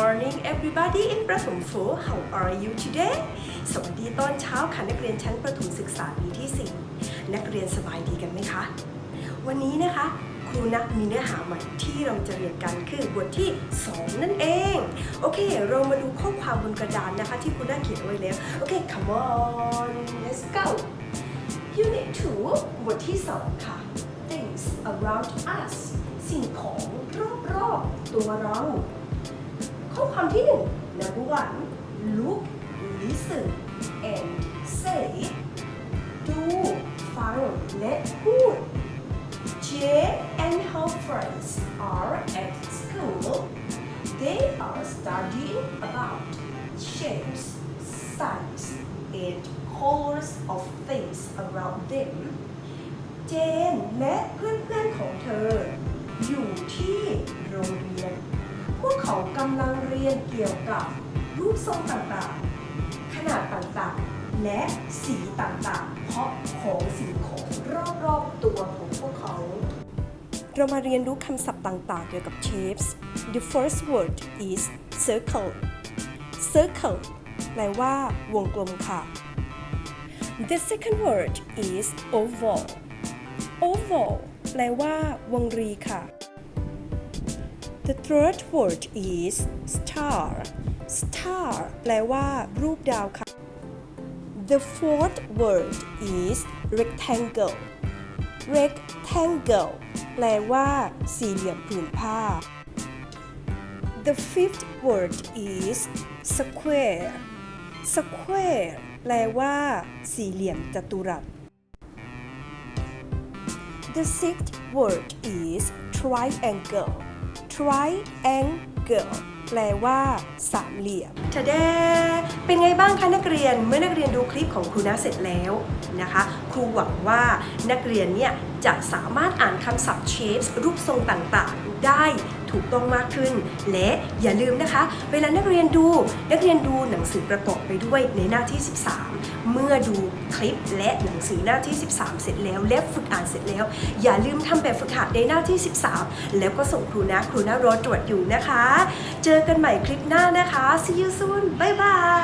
morning everybody in ประถม 4 How are you today สวัสดีตอนเช้าค่ะนักเรียนชั้นประถมศึกษาปีที่4นักเรียนสบายดีกันไหมคะ วันนี้นะคะครูนักมีเนื้อหาใหม่ที่เราจะเรียนกันคือบทที่ 2 นั่นเอง โอเค เรามาดูข้อความบนกระดานนะคะ ที่ครูนักเขียนไว้แล้ว โอเค come on let's go Unit 2บทที่ 2 ค่ะ Things around us สิ่งของรอบๆตัวเรา ข้อความที่1 number one look listen and say ดูฟังและพูด Jane and her friends are at school. They are studying about shapes, size, and colors of things around them. เจนและเพื่อนๆของเธอ โรงเรียน พวกเขากำลังเรียนเกี่ยวกับรูปทรงต่างๆ ขนาดต่างๆ และสีต่างๆ เพราะของสิ่งของรอบๆตัวของพวกเขา เรามาเรียนรู้คำศัพท์ต่างๆ เกี่ยวกับ shapes The first word is circle circle แปลว่าวงกลมค่ะ The second word is oval oval แปลว่าวงรีค่ะ The third word is star star แปลว่า รูปดาวค่ะ The fourth word is rectangle rectangle แปลว่า สี่เหลี่ยมผืนผ้า The fifth word is square square แปลว่า สี่เหลี่ยมจัตุรัส The sixth word is triangle triangle แปลว่า สามเหลี่ยมทะเดเป็นไงบ้างคะนักเรียน เมื่อนักเรียนดูคลิปของครูนะเสร็จแล้วนะคะ ครูหวังว่านักเรียนเนี่ย จะสามารถอ่านคำศัพท์ shapes รูปทรงต่างๆ ได้ถูกต้องมากขึ้น และอย่าลืมนะคะ เวลานักเรียนดูนักเรียนดูหนังสือประกอบไปด้วยในหน้าที่ 13 เมื่อดูคลิปและหนังสือหน้าที่ 13 เสร็จแล้ว และฝึกอ่านเสร็จแล้ว อย่าลืมทำแบบฝึกหัดในหน้าที่ 13 แล้วก็ส่งครูนะครูนะรอตรวจอยู่นะคะ เจอกันใหม่คลิปหน้านะคะ see you soon bye bye